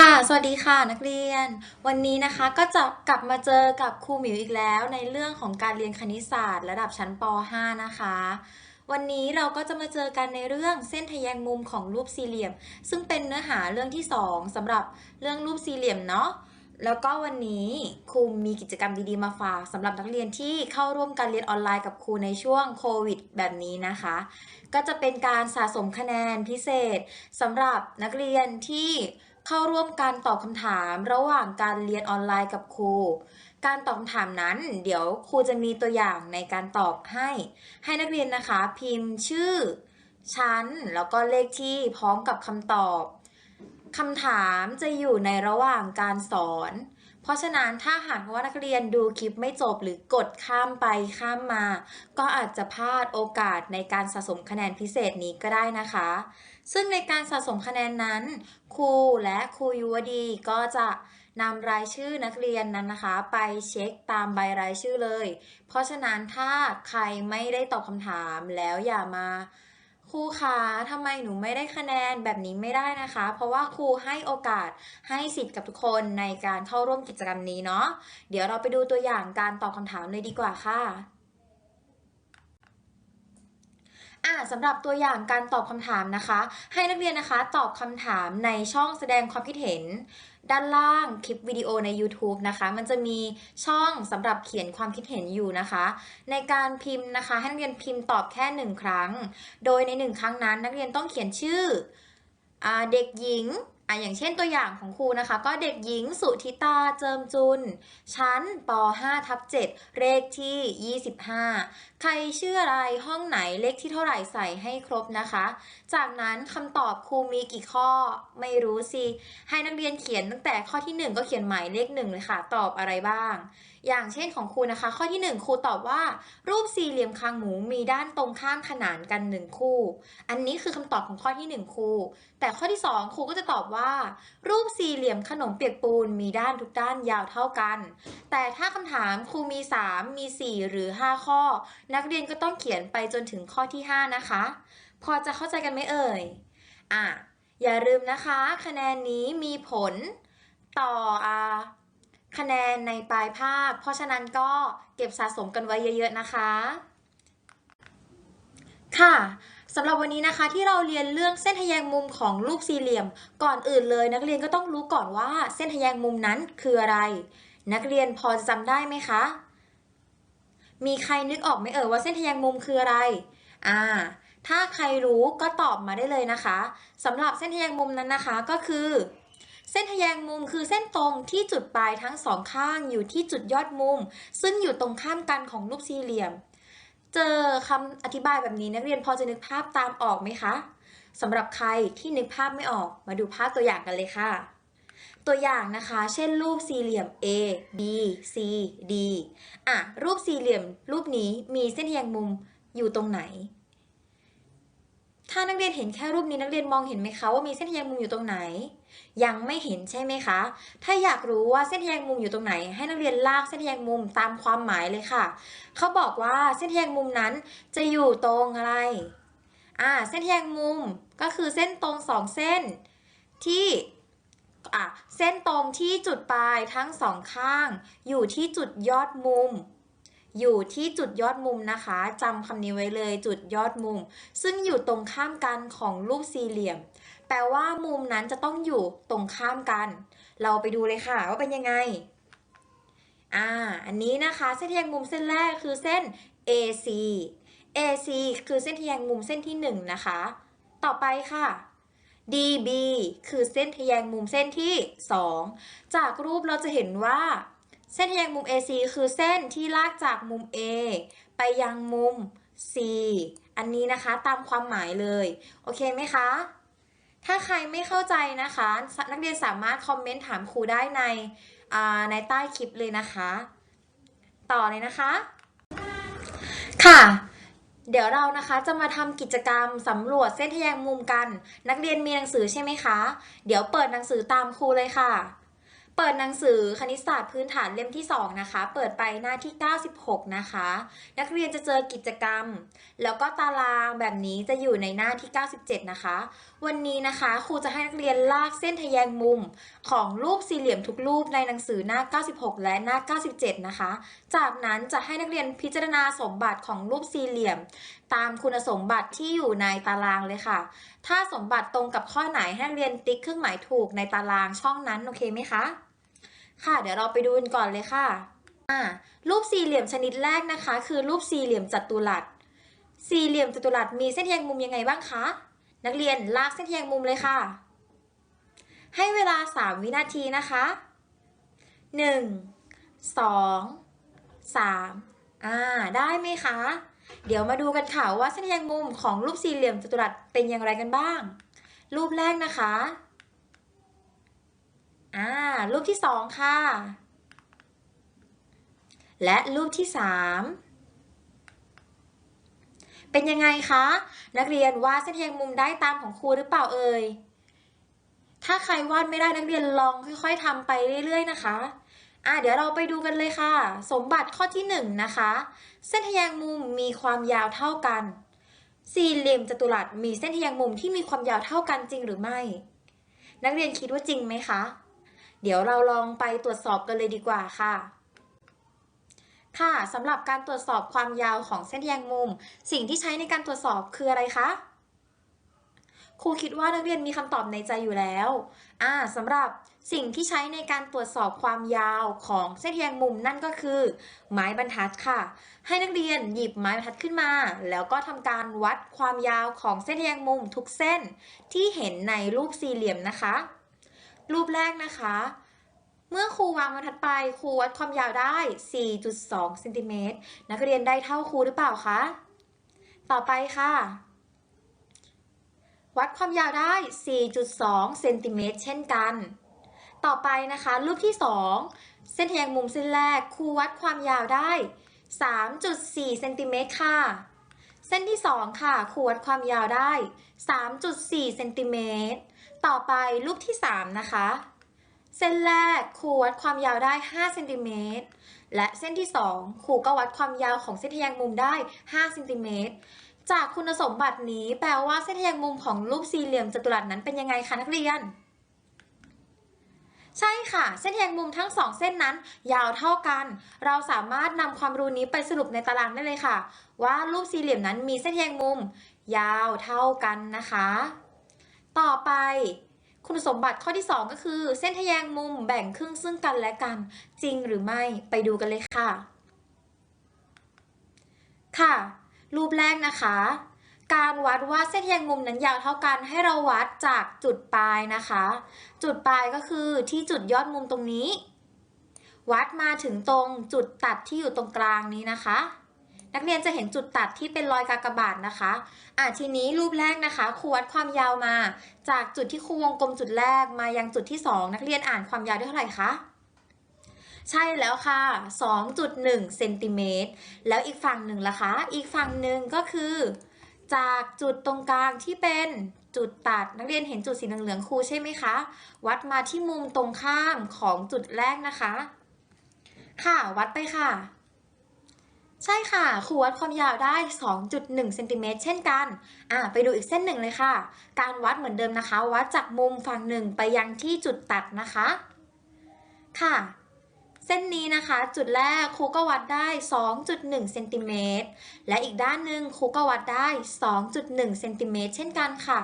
ค่ะ สวัสดีค่ะนักเรียน วันนี้นะคะก็จะกลับมาเจอกับครูหมิวอีกแล้วในเรื่องของการเรียนคณิตศาสตร์ระดับชั้นป .5 นะคะ วันนี้เราก็จะมาเจอกันในเรื่องเส้นทะแยงมุมของรูปสี่เหลี่ยม ซึ่งเป็นเนื้อหาเรื่องที่ 2สำหรับเรื่องรูปสี่เหลี่ยมเนาะ แล้วก็วันนี้ครูมีกิจกรรมดีๆมาฝากสำหรับนักเรียนที่เข้าร่วมการเรียนออนไลน์กับครูในช่วงโควิด แบบนี้นะคะ ก็จะเป็นการสะสมคะแนนพิเศษสำหรับนักเรียนที่ เข้าร่วมการตอบคำถามระหว่างการเรียนออนไลน์กับครู การตอบคำถามนั้น เดี๋ยวครูจะมีตัวอย่างในการตอบให้ ให้นักเรียนนะคะ พิมพ์ชื่อ ชั้น แล้วก็เลขที่พร้อมกับคำตอบคำถามจะอยู่ในระหว่างการสอน เพราะฉะนั้นถ้าหากว่านักเรียนดูคลิปไม่จบหรือกดข้ามไปข้ามมา ก็อาจจะพลาดโอกาสในการสะสมคะแนนพิเศษนี้ก็ได้นะคะ ซึ่งในการสะสมคะแนนนั้น ครูและครูยุวดีก็จะนำรายชื่อนักเรียนนั้นนะคะ ไปเช็คตามใบรายชื่อเลย เพราะฉะนั้นถ้าใครไม่ได้ตอบคำถามแล้วอย่ามาครูคะทำไมหนูไม่ได้คะแนนแบบนี้ไม่ได้นะคะ เพราะว่าครูให้โอกาสให้สิทธิ์กับทุกคนในการเข้าร่วมกิจกรรมนี้เนาะเดี๋ยวเราไปดูตัวอย่างการตอบคำถามเลยดีกว่าค่ะ อ่าสำหรับตัวอย่างการตอบคำถามนะคะ ให้นักเรียนนะคะตอบคำถามในช่องแสดงความคิดเห็น ด้านล่างคลิปวิดีโอใน YouTube นะคะ มันจะมีช่องสำหรับเขียนความคิดเห็นอยู่นะคะ ในการพิมพ์นะคะ ให้นักเรียนพิมพ์ตอบแค่หนึ่งครั้ง โดยในหนึ่งครั้งนั้น นักเรียนต้องเขียนชื่ออเด็กหญิง อะอย่างเช่นตัวอย่างของครูนะคะ ก็เด็กหญิงสุธิตาเจิมจุน ชั้นป .5 ทับ7เลขที่ 25 ใครชื่ออะไรห้องไหนเลขที่เท่าไหร่ใส่ให้ครบนะคะ จากนั้นคำตอบครูมีกี่ข้อไม่รู้สิ ให้นักเรียนเขียนตั้งแต่ข้อที่ 1 ก็เขียนหมายเลขหนึ่งเลยค่ะ ตอบอะไรบ้าง อย่างเช่นของครูนะคะ ข้อที่ 1ครูตอบว่า รูปสี่เหลี่ยมคางหมูมีด้านตรงข้ามขนานกัน 1 คู่ อันนี้คือคำตอบของข้อที่ 1ครูแต่ข้อที่ 2ครูก็จะตอบว่า รูปสี่เหลี่ยมขนมเปียกปูนมีด้านทุกด้านยาวเท่ากัน แต่ถ้าคำถามครูมี 3 มี 4 หรือ 5 ข้อ นักเรียนก็ต้องเขียนไปจนถึงข้อที่ 5 นะคะ พอจะเข้าใจกันไหมเอ่ยอะอย่าลืมนะคะ คะแนนนี้มีผลต่ออ่า คะแนนในปลายภาค เพราะฉะนั้นก็เก็บสะสมกันไว้เยอะ ๆ นะคะ ค่ะสำหรับวันนี้นะคะที่เราเรียนเรื่องเส้นทะแยงมุมของรูปสี่เหลี่ยม ก่อนอื่นเลย นักเรียนก็ต้องรู้ก่อนว่าเส้นทะแยงมุมนั้นคืออะไร นักเรียนพอจะจำได้ไหมคะ มีใครนึกออกไหมเอ่ยว่าเส้นทะแยงมุมคืออะไรอ่าถ้าใครรู้ก็ตอบมาได้เลยนะคะสำหรับเส้นทะแยงมุมนั้นนะคะก็คือ เส้นทแยงมุมคือเส้นตรงที่จุดปลายทั้งสองข้างอยู่ที่จุดยอดมุม ซึ่งอยู่ตรงข้ามกันของรูปสี่เหลี่ยม เจอคำอธิบายแบบนี้นักเรียนพอจะนึกภาพตามออกไหมคะสำหรับใครที่นึกภาพไม่ออกมาดูภาพตัวอย่างกันเลยค่ะ ตัวอย่างนะคะ เช่นรูปสี่เหลี่ยม A B C D อะรูปสี่เหลี่ยม รูปนี้มีเส้นทแยงมุมอยู่ตรงไหน ถ้านักเรียนเห็นแค่รูปนี้นักเรียนมองเห็นไหมคะว่ามีเส้นทแยงมุมอยู่ตรงไหน ยังไม่เห็นใช่ไหมคะ ถ้าอยากรู้ว่าเส้นทแยงมุมอยู่ตรงไหน ให้นักเรียนลากเส้นทแยงมุมตามความหมายเลยค่ะ เขาบอกว่าเส้นทแยงมุมนั้นจะอยู่ตรงอะไร อ่า เส้นทแยงมุมก็คือเส้นตรงสองเส้นที่อะเส้นตรงที่จุดปลายทั้งสองข้าง อยู่ที่จุดยอดมุม อยู่ที่จุดยอดมุมนะคะจำคำนี้ไว้เลยจุดยอดมุม ซึ่งอยู่ตรงข้ามกันของรูปสี่เหลี่ยม แปลว่ามุมนั้นจะต้องอยู่ตรงข้ามกัน เราไปดูเลยค่ะว่าเป็นยังไงอ่าอันนี้นะคะเส้นทะแยงมุมเส้นแรกคือเส้น AC AC คือเส้นทะแยงมุมเส้นที่1นะคะ ต่อไปค่ะ DB คือเส้นทแยงมุมเส้นที่ 2 จากรูปเราจะเห็นว่า เส้นทะแยงมุม AC คือเส้นที่ลากจากมุม A ไปยังมุม C อันนี้นะคะตามความหมายเลย โอเคไหมคะ ถ้าใครไม่เข้าใจนะคะ นักเรียนสามารถคอมเมนต์ถามครูได้ในอ่าในใต้คลิปเลยนะคะ ต่อเลยนะคะ ค่ะเดี๋ยวเรานะคะจะมาทำกิจกรรมสำรวจเส้นทะแยงมุมกัน นักเรียนมีหนังสือใช่ไหมคะ เดี๋ยวเปิดหนังสือตามครูเลยค่ะ เปิดหนังสือคณิตศาสตร์พื้นฐานเล่มที่ 2 นะคะ เปิดไปหน้าที่ 96 นะคะ นักเรียนจะเจอกิจกรรม แล้วก็ตารางแบบนี้จะอยู่ในหน้าที่ 97 นะคะ วันนี้นะคะครูจะให้นักเรียนลากเส้นทะแยงมุมของรูปสี่เหลี่ยมทุกรูปในหนังสือหน้า 96 และหน้า 97 นะคะ จากนั้นจะให้นักเรียนพิจารณาสมบัติของรูปสี่เหลี่ยม ตามคุณสมบัติที่อยู่ในตารางเลยค่ะ ถ้าสมบัติตรงกับข้อไหนให้นักเรียนติ๊กเครื่องหมายถูกในตารางช่องนั้นโอเคไหมคะ ค่ะ เดี๋ยวเราไปดูกันก่อนเลยค่ะอ่ารูปสี่เหลี่ยมชนิดแรกนะคะ คือรูปสี่เหลี่ยมจัตุรัส สี่เหลี่ยมจัตุรัสมีเส้นแยงมุมยังไงบ้างคะ นักเรียนลากเส้นแยงมุมเลยค่ะ ให้เวลา 3 วินาทีนะคะ 1 2 3อ่า ได้ไหมคะ เดี๋ยวมาดูกันค่ะว่าเส้นแยงมุมของรูปสี่เหลี่ยมจัตุรัสเป็นอย่างไรกันบ้าง รูปแรกนะคะ อ่ารูปที่สองค่ะ และรูปที่สามเป็นยังไงคะ นักเรียนวาดเส้นแยงมุมได้ตามของครูหรือเปล่าเอ่ยถ้าใครวาดไม่ได้นักเรียนลองค่อยๆทำไปเรื่อย ๆ นะคะอ่าเดี๋ยวเราไปดูกันเลยค่ะ สมบัติข้อที่หนึ่งนะคะ เส้นทแยงมุมมีความยาวเท่ากัน สี่เหลี่ยมจัตุรัสมีเส้นทแยงมุมที่มีความยาวเท่ากันจริงหรือไม่ นักเรียนคิดว่าจริงไหมคะ เดี๋ยวเราลองไปตรวจสอบกันเลยดีกว่าค่ะ ค่ะสำหรับการตรวจสอบความยาวของเส้นแยงมุม สิ่งที่ใช้ในการตรวจสอบคืออะไรคะครูคิดว่านักเรียนมีคำตอบในใจอยู่แล้ว อ่าสำหรับสิ่งที่ใช้ในการตรวจสอบความยาวของเส้นแยงมุมนั่นก็คือ ไม้บรรทัดค่ะ ให้นักเรียนหยิบไม้บรรทัดขึ้นมา แล้วก็ทำการวัดความยาวของเส้นแยงมุมทุกเส้นที่เห็นในรูปสี่เหลี่ยมนะคะ รูปแรกนะคะ เมื่อครูวางบรรทัดไปครูวัดความยาวได้ 4.2เซนติเมตรนักเรียนได้เท่าครูหรือเปล่าคะ ต่อไปค่ะ วัดความยาวได้ 4.2เซนติเมตรเช่นกัน ต่อไปนะคะ รูปที่ 2 เส้นทแยงมุมเส้นแรกครูวัดความยาวได้ 3.4เซนติเมตรค่ะเส้นที่ 2 ค่ะครูวัดความยาวได้ 3.4 เซนติเมตร ต่อไปรูปที่ 3 นะคะ เส้นแรกครูวัดความยาวได้5เซนติเมตรและเส้นที่ 2 ครูก็วัดความยาวของเส้นทะแยงมุมได้5เซนติเมตรจากคุณสมบัตินี้แปลว่าเส้นทะแยงมุมของรูปสี่เหลี่ยมจัตุรัสนั้นเป็นยังไงคะนักเรียน ใช่ค่ะ เส้นทะแยงมุมทั้งสองเส้นนั้น ยาวเท่ากัน เราสามารถนำความรู้นี้ไปสรุปในตารางได้เลยค่ะ ว่ารูปสี่เหลี่ยมนั้นมีเส้นทะแยงมุม ยาวเท่ากันนะคะ ต่อไปคุณสมบัติข้อที่ 2 ก็คือ เส้นทแยงมุมแบ่งครึ่งซึ่งกันและกัน จริงหรือไม่ไปดูกันเลยค่ะ ค่ะ รูปแรกนะคะ การวัดว่าเส้นทแยงมุมนั้นยาวเท่ากันให้เราวัดจากจุดปลายนะคะ จุดปลายก็คือที่จุดยอดมุมตรงนี้ วัดมาถึงตรงจุดตัดที่อยู่ตรงกลางนี้นะคะ นักเรียนจะเห็นจุดตัดที่เป็นรอยกากบาทนะคะอะทีนี้รูปแรกนะคะครูวัดความยาวมา จากจุดที่ครูวงกลมจุดแรกมายังจุดที่ 2 นักเรียนอ่านความยาวได้เท่าไหร่คะใช่แล้วค่ะ 2.1เซนติเมตรแล้วอีกฝั่งหนึ่งล่ะคะ อีกฝั่งหนึ่งก็คือ จากจุดตรงกลางที่เป็นจุดตัด นักเรียนเห็นจุดสีเหลืองๆครูใช่ไหมคะ วัดมาที่มุมตรงข้ามของจุดแรกนะคะ ค่ะ วัดไปค่ะ ใช่ค่ะครูวัดความยาวได้ 2.1เซนติเมตรเช่นกันอ่าไปดูอีกเส้นหนึ่งเลยค่ะ การวัดเหมือนเดิมนะคะ วัดจากมุมฝั่งหนึ่งไปยังที่จุดตัดนะคะ ค่ะ เส้นนี้นะคะ จุดแรกครูก็วัดได้ 2.1เซนติเมตรและอีกด้านหนึ่งครูก็วัดได้ 2.1เซนติเมตรเช่นกันค่ะ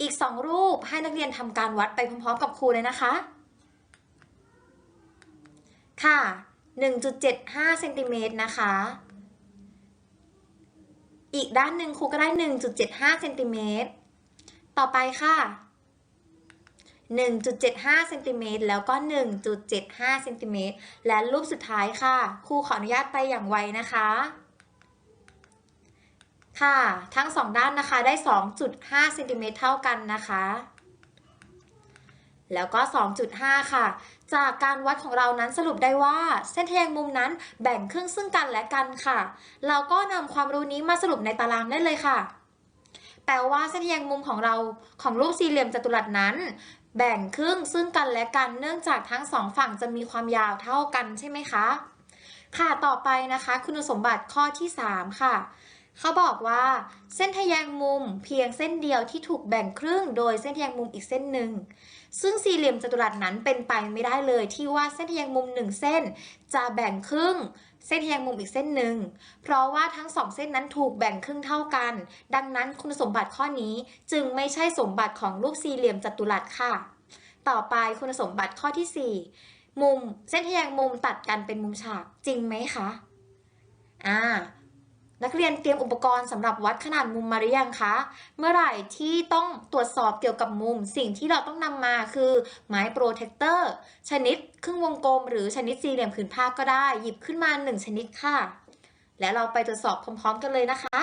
อีก 2 รูปให้นักเรียนทำการวัดไปพร้อมๆ กับครูเลยนะคะ ค่ะ 1.75เซนติเมตรนะคะ อีกด้านหนึ่งครูก็ได้ 1.75เซนติเมตร ต่อไปค่ะ 1.75เซนติเมตรแล้วก็ 1.75เซนติเมตรและรูปสุดท้ายค่ะ ครูขออนุญาตไปอย่างไวนะคะ ค่ะ ทั้งสองด้านนะคะได้ 2.5เซนติเมตรเท่ากันนะคะ แล้วก็ 2.5 ค่ะ จากการวัดของเรานั้นสรุปได้ว่า เส้นทแยงมุมนั้นแบ่งครึ่งซึ่งกันและกันค่ะ เราก็นำความรู้นี้มาสรุปในตารางได้เลยค่ะ แปลว่าเส้นทแยงมุมของเราของรูปสี่เหลี่ยมจัตุรัสนั้น แบ่งครึ่งซึ่งกันและกัน เนื่องจากทั้งสองฝั่งจะมีความยาวเท่ากันใช่ไหมคะ ค่ะ ต่อไปนะคะ คุณสมบัติข้อที่ 3 ค่ะเขาบอกว่าเส้นทแยงมุมเพียงเส้นเดียวที่ถูกแบ่งครึ่ง โดยเส้นทแยงมุมอีกเส้นหนึ่ง ซึ่งสี่เหลี่ยมจัตุรัสนั้นเป็นไปไม่ได้เลยที่ว่าเส้นทะแยงมุมหนึ่งเส้น จะแบ่งครึ่งเส้นทะแยงมุมอีกเส้นหนึ่ง เพราะว่าทั้งสองเส้นนั้นถูกแบ่งครึ่งเท่ากัน ดังนั้นคุณสมบัติข้อนี้จึงไม่ใช่สมบัติของรูปสี่เหลี่ยมจัตุรัสค่ะ ต่อไปคุณสมบัติข้อที่ 4 มุมเส้นทะแยงมุมตัดกันเป็นมุมฉากจริงไหมคะ อ่า นักเรียนเตรียมอุปกรณ์สำหรับวัดขนาดมุมมาหรือยังคะ เมื่อไหร่ที่ต้องตรวจสอบเกี่ยวกับมุม สิ่งที่เราต้องนำมาคือไม้โปรเทคเตอร์ชนิดครึ่งวงกลม หรือชนิดสี่เหลี่ยมผืนผ้าก็ได้ หยิบขึ้นมา 1 ชนิดค่ะ แล้วเราไปตรวจสอบพร้อม ๆ กันเลยนะคะ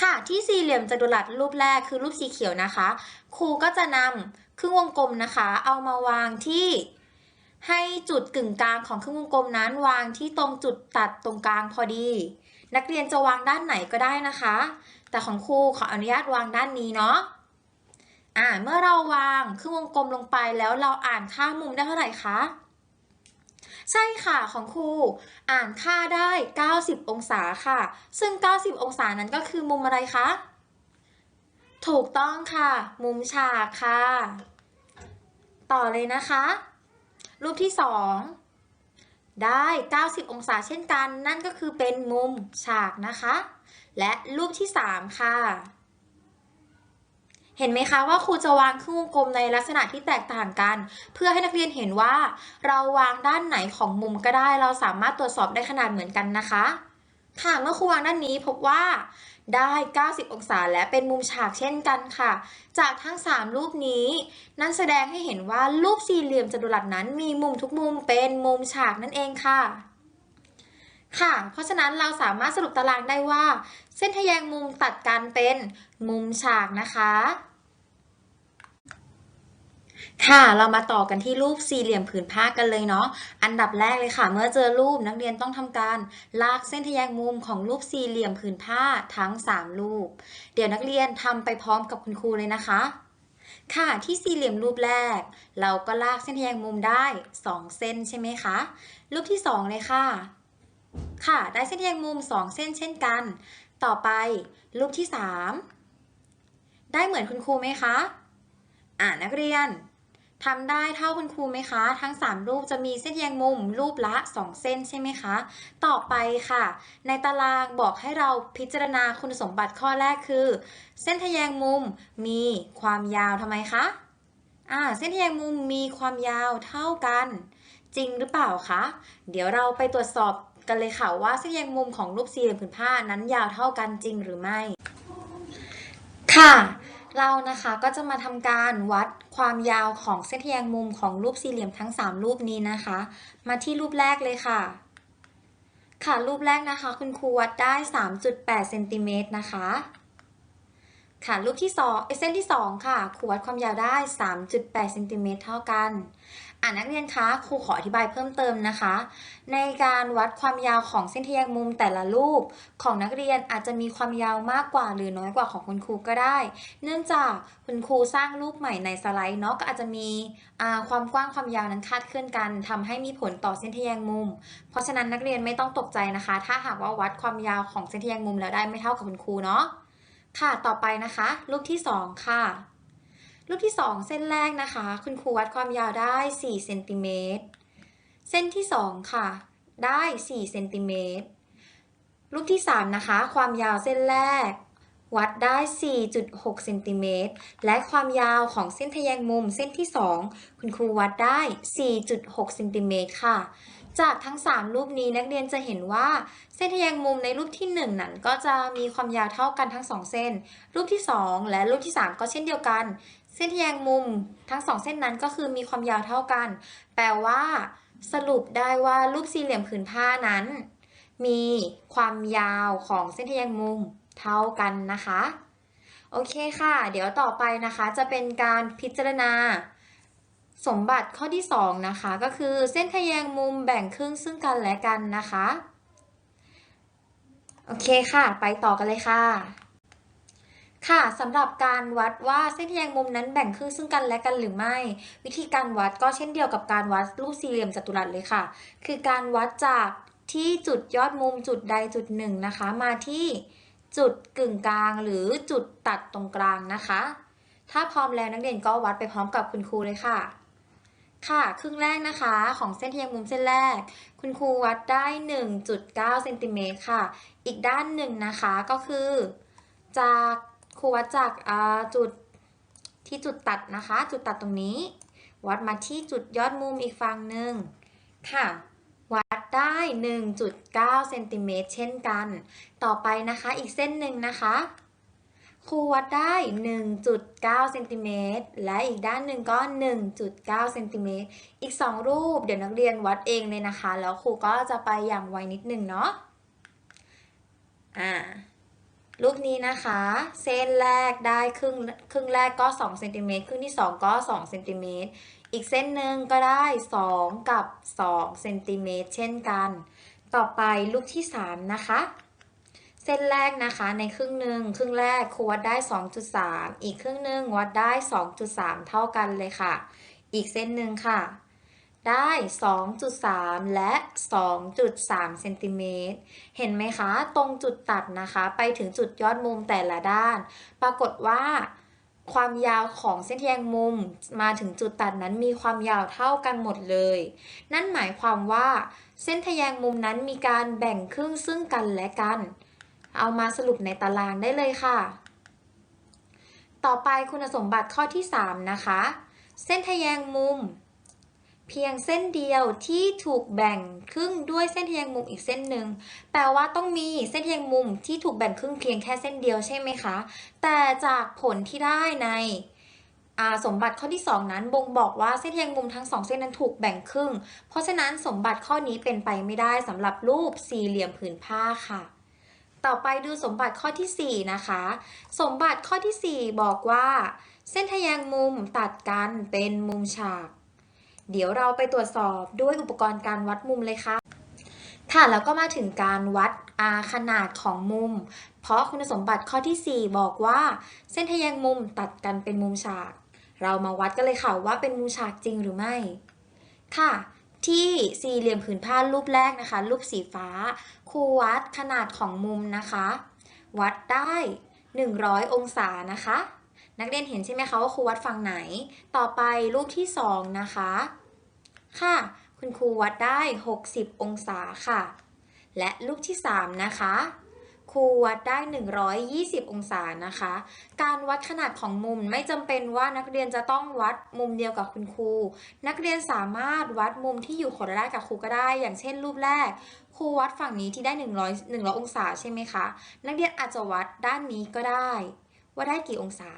ค่ะที่สี่เหลี่ยมจัตุรัสรูปแรกคือรูปสีเขียวนะคะ ครูก็จะนำครึ่งวงกลมนะคะ เอามาวางที่ให้จุดกึ่งกลางของครึ่งวงกลมนั้น วางที่ตรงจุดตัดตรงกลางพอดี นักเรียนจะวางด้านไหนก็ได้นะคะ แต่ของครูขออนุญาตวางด้านนี้เนาะอ่าเมื่อเราวางครึ่งวงกลมลงไปแล้วเราอ่านค่ามุมได้เท่าไหร่คะใช่ค่ะของครูอ่านค่าได้ 90 องศาค่ะ ซึ่ง 90 องศานั้นก็คือมุมอะไรคะถูกต้องค่ะ มุมฉากค่ะ ต่อเลยนะคะ รูปที่ 2 ได้ 90 องศาเช่นกัน นั่นก็คือเป็นมุมฉากนะคะ และรูปที่ 3 ค่ะ เห็นไหมคะว่าครูจะวางครึ่งวงกลมในลักษณะที่แตกต่างกัน เพื่อให้นักเรียนเห็นว่า เราวางด้านไหนของมุมก็ได้ เราสามารถตรวจสอบได้ขนาดเหมือนกันนะคะ ค่ะเมื่อครูวางด้านนี้พบว่า ได้ 90 องศาและเป็นมุมฉากเช่นกันค่ะ จากทั้ง 3 รูปนี้ นั้นแสดงให้เห็นว่ารูปสี่เหลี่ยมจัตุรัสนั้นมีมุมทุกมุมเป็นมุมฉากนั่นเองค่ะ ค่ะ เพราะฉะนั้นเราสามารถสรุปตารางได้ว่า เส้นทแยงมุมตัดกันเป็นมุมฉากนะคะ ค่ะ เรามาต่อกันที่รูปสี่เหลี่ยมผืนผ้ากันเลยเนาะ อันดับแรกเลยค่ะ เมื่อเจอรูปนักเรียนต้องทำการลากเส้นทะแยงมุมของรูปสี่เหลี่ยมผืนผ้าทั้ง 3 รูป เดี๋ยวนักเรียนทำไปพร้อมกับคุณครูเลยนะคะ ค่ะที่สี่เหลี่ยมรูปแรก เราก็ลากเส้นทะแยงมุมได้ 2 เส้นใช่ไหมคะ รูปที่ 2 เลยค่ะ ค่ะ ได้เส้นทะแยงมุม 2 เส้นเช่นกัน ต่อไปรูปที่ 3 ได้เหมือนคุณครูไหมคะ อ่านักเรียน ทำได้เท่าคุณครูไหมคะ ทั้ง 3 รูปจะมีเส้นแยงมุม รูปละ 2 เส้นใช่ไหมคะ ต่อไปค่ะ ในตารางบอกให้เราพิจารณาคุณสมบัติข้อแรกคือ เส้นทแยงมุมมีความยาวทำไมคะอ่าเส้นทแยงมุมมีความยาวเท่ากัน จริงหรือเปล่าคะ เดี๋ยวเราไปตรวจสอบกันเลยค่ะว่าเส้นแยงมุมของรูปสี่เหลี่ยมผืนผ้านั้นยาวเท่ากันจริงหรือไม่ ค่ะ เรานะคะก็จะมาทำการวัดความยาวของเส้นทแยงมุมของรูปสี่เหลี่ยมทั้ง 3 รูปนี้นะคะ มาที่รูปแรกเลยค่ะ ค่ะรูปแรกนะคะ คุณครูวัดได้ 3.8เซนติเมตรนะคะ ค่ะรูปที่2เอ้ยเส้นที่ 2 ค่ะครูวัดความยาวได้ 3.8เซนติเมตรเท่ากัน อ่านักเรียนคะครูขออธิบายเพิ่มเติมนะคะ ในการวัดความยาวของเส้นทแยงมุมแต่ละรูป ของนักเรียนอาจจะมีความยาวมากกว่าหรือน้อยกว่าของคุณครูก็ได้ เนื่องจากคุณครูสร้างรูปใหม่ในสไลด์เนาะก็อาจจะมีความกว้างความยาวนั้นคาดเคลื่อนกันทำให้มีผลต่อเส้นทแยงมุม เพราะฉะนั้นนักเรียนไม่ต้องตกใจนะคะ ถ้าหากว่าวัดความยาวของเส้นทแยงมุมแล้วได้ไม่เท่ากับคุณครูเนาะค่ะต่อไปนะคะ รูปที่สองค่ะ รูปที่ 2 เส้นแรกนะคะ คุณครูวัดความยาวได้4เซนติเมตรเส้นที่ 2 ค่ะ ได้4เซนติเมตรรูปที่ 3 นะคะ ความยาวเส้นแรก วัดได้ 4.6เซนติเมตรและความยาวของเส้นทะแยงมุมเส้นที่ 2 คุณครูวัดได้ 4.6เซนติเมตรค่ะ จากทั้ง 3 รูปนี้นักเรียนจะเห็นว่าเส้นทะแยงมุมในรูปที่ 1 นั้นก็จะมีความยาวเท่ากันทั้ง 2 เส้น รูปที่ 2 และรูปที่ 3 ก็เช่นเดียวกัน เส้นทแยงมุมทั้ง2เส้นนั้นก็คือมีความยาวเท่ากัน แปลว่า สรุปได้ว่ารูปสี่เหลี่ยมผืนผ้านั้น มีความยาวของเส้นทแยงมุมเท่ากันนะคะ โอเคค่ะ เดี๋ยวต่อไปนะคะ จะเป็นการพิจารณา สมบัติข้อที่ 2 นะคะ ก็คือเส้นทแยงมุมแบ่งครึ่งซึ่งกันและกันนะคะ โอเคค่ะ ไปต่อกันเลยค่ะ ค่ะสำหรับการวัดว่าเส้นทแยงมุมนั้นแบ่งครึ่งซึ่งกันและกันหรือไม่ วิธีการวัดก็เช่นเดียวกับการวัดรูปสี่เหลี่ยมจัตุรัสเลยค่ะ คือการวัดจากที่จุดยอดมุมจุดใดจุดหนึ่งนะคะ มาที่จุดกึ่งกลางหรือจุดตัดตรงกลางนะคะ ถ้าพร้อมแล้วนักเรียนก็วัดไปพร้อมกับคุณครูเลยค่ะ ค่ะ ครึ่งแรกนะคะของเส้นทแยงมุมเส้นแรก คุณครูวัดได้ 1.9เซนติเมตรค่ะ อีกด้านหนึ่งนะคะก็คือ จาก ครูวัดจากจุดที่จุดตัดนะคะ จุดตัดตรงนี้ วัดมาที่จุดยอดมุมอีกฝั่งหนึ่งค่ะ วัดได้ 1.9เซนติเมตรเช่นกัน ต่อไปนะคะอีกเส้นหนึ่งนะคะครูวัดได้ 1.9เซนติเมตรและอีกด้านหนึ่งก็ 1.9เซนติเมตรอีก 2 รูป เดี๋ยวนักเรียนวัดเองเลยนะคะ แล้วครูก็จะไปอย่างไวนิดหนึ่งเนาะ อ่า รูปนี้นะคะ เส้นแรกได้ครึ่งครึ่งแรกก็2เซนติเมตรครึ่งที่ 2 ก็2เซนติเมตรอีกเส้นหนึ่งก็ได้ 2 กับ2เซนติเมตรเช่นกัน ต่อไปรูปที่ 3 นะคะ เส้นแรกนะคะในครึ่งหนึ่งครึ่งแรกครูวัดได้ 2.3 อีกครึ่งหนึ่งวัดได้ 2.3 เท่ากันเลยค่ะ อีกเส้นหนึ่งค่ะ ได้ 2.3 และ 2.3 เซนติเมตร เห็นไหมคะ ตรงจุดตัดนะคะ ไปถึงจุดยอดมุมแต่ละด้าน ปรากฏว่า ความยาวของเส้นแยงมุมมาถึงจุดตัดนั้นมีความยาวเท่ากันหมดเลย นั่นหมายความว่า เส้นทแยงมุมนั้นมีการแบ่งครึ่งซึ่งกันและกัน เอามาสรุปในตารางได้เลยค่ะ ต่อไปคุณสมบัติข้อที่ 3 นะคะ เส้นทแยงมุม เพียงเส้นเดียวที่ถูกแบ่งครึ่งด้วยเส้นทะแยงมุมอีกเส้นหนึ่งแปลว่าต้องมีเส้นทะแยงมุมที่ถูกแบ่งครึ่งเพียงแค่เส้นเดียวใช่ไหมคะ แต่จากผลที่ได้ในสมบัติข้อที่ 2 นั้นบ่งบอกว่าเส้นทะแยงมุมทั้งสองเส้นนั้นถูกแบ่งครึ่ง เพราะฉะนั้นสมบัติข้อนี้เป็นไปไม่ได้สำหรับรูปสี่เหลี่ยมผืนผ้าค่ะ ต่อไปดูสมบัติข้อทีสี่4 นะคะ สมบัติข้อทีสี่ 4 บอกว่า เส้นทะแยงมุมตัดกันเป็นมุมฉาก เดี๋ยวเราไปตรวจสอบด้วยอุปกรณ์การวัดมุมเลยค่ะค่ะแล้วก็มาถึงการวัดขนาดของมุม เพราะคุณสมบัติข้อที่ 4 บอกว่า เส้นทะแยงมุมตัดกันเป็นมุมฉาก เรามาวัดกันเลยค่ะว่าเป็นมุมฉากจริงหรือไม่ ค่ะ ที่สี่เหลี่ยมผืนผ้ารูปแรกนะคะ รูปสีฟ้าครูวัดขนาดของมุมนะคะ วัดได้ 100 องศานะคะ นักเรียนเห็นใช่ไหมคะว่าครูวัดฝั่งไหน ต่อไปรูปที่ 2 นะคะ ค่ะ คุณครูวัดได้ 60 องศาค่ะ และรูปที่ 3 นะคะครูวัดได้ 120 องศานะคะ การวัดขนาดของมุมไม่จำเป็นว่านักเรียนจะต้องวัดมุมเดียวกับคุณครู นักเรียนสามารถวัดมุมที่อยู่คนละด้านกับครูก็ได้ อย่างเช่น รูปแรก ครูวัดฝั่งนี้ที่ได้ 100 100 องศาใช่ไหมคะ นักเรียนอาจจะวัดด้านนี้ก็ได้ ว่าได้กี่องศา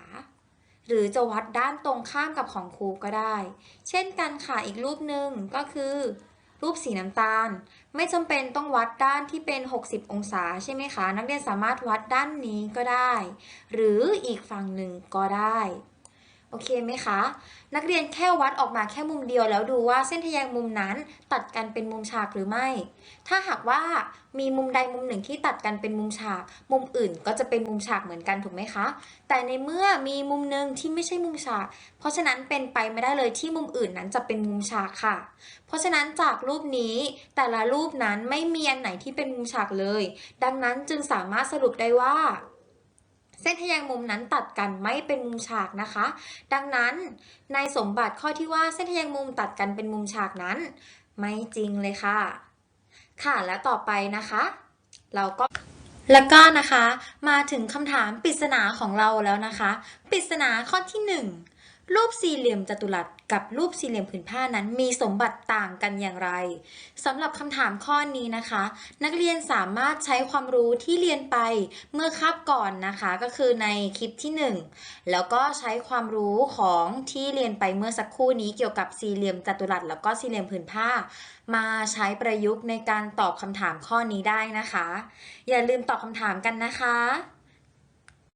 หรือจะวัดด้านตรงข้ามกับของครูก็ได้ เช่นกันค่ะอีกรูปหนึ่งก็คือ รูปสีน้ำตาล ไม่จำเป็นต้องวัดด้านที่เป็น 60 องศาใช่ไหมคะ นักเรียนสามารถวัดด้านนี้ก็ได้ หรืออีกฝั่งหนึ่งก็ได้ โอเคไหมคะ นักเรียนแค่วัดออกมาแค่มุมเดียวแล้วดูว่าเส้นทแยงมุมนั้นตัดกันเป็นมุมฉากหรือไม่ ถ้าหากว่ามีมุมใดมุมหนึ่งที่ตัดกันเป็นมุมฉาก มุมอื่นก็จะเป็นมุมฉากเหมือนกันถูกไหมคะ แต่ในเมื่อมีมุมหนึ่งที่ไม่ใช่มุมฉาก เพราะฉะนั้นเป็นไปไม่ได้เลยที่มุมอื่นนั้นจะเป็นมุมฉากค่ะ เพราะฉะนั้นจากรูปนี้แต่ละรูปนั้นไม่มีอันไหนที่เป็นมุมฉากเลย ดังนั้นจึงสามารถสรุปได้ว่า เส้นทะแยงมุมนั้นตัดกันไม่เป็นมุมฉากนะคะ ดังนั้นในสมบัติข้อที่ว่าเส้นทะแยงมุมตัดกันเป็นมุมฉากนั้น ไม่จริงเลยค่ะ ค่ะและต่อไปนะคะ เราก็แล้วก็นะคะ มาถึงคำถามปริศนาของเราแล้วนะคะ ปริศนาข้อที่หนึ่ง รูปสี่เหลี่ยมจัตุรัสกับรูปสี่เหลี่ยมผืนผ้านั้นมีสมบัติต่างกันอย่างไรสำหรับคำถามข้อนี้นะคะ นักเรียนสามารถใช้ความรู้ที่เรียนไปเมื่อคาบก่อนนะคะก็คือในคลิปที่หนึ่งแล้วก็ใช้ความรู้ของที่เรียนไปเมื่อสักครู่นี้เกี่ยวกับสี่เหลี่ยมจัตุรัสแล้วก็สี่เหลี่ยมผืนผ้า มาใช้ประยุกต์ในการตอบคำถามข้อนี้ได้นะคะ อย่าลืมตอบคำถามกันนะคะ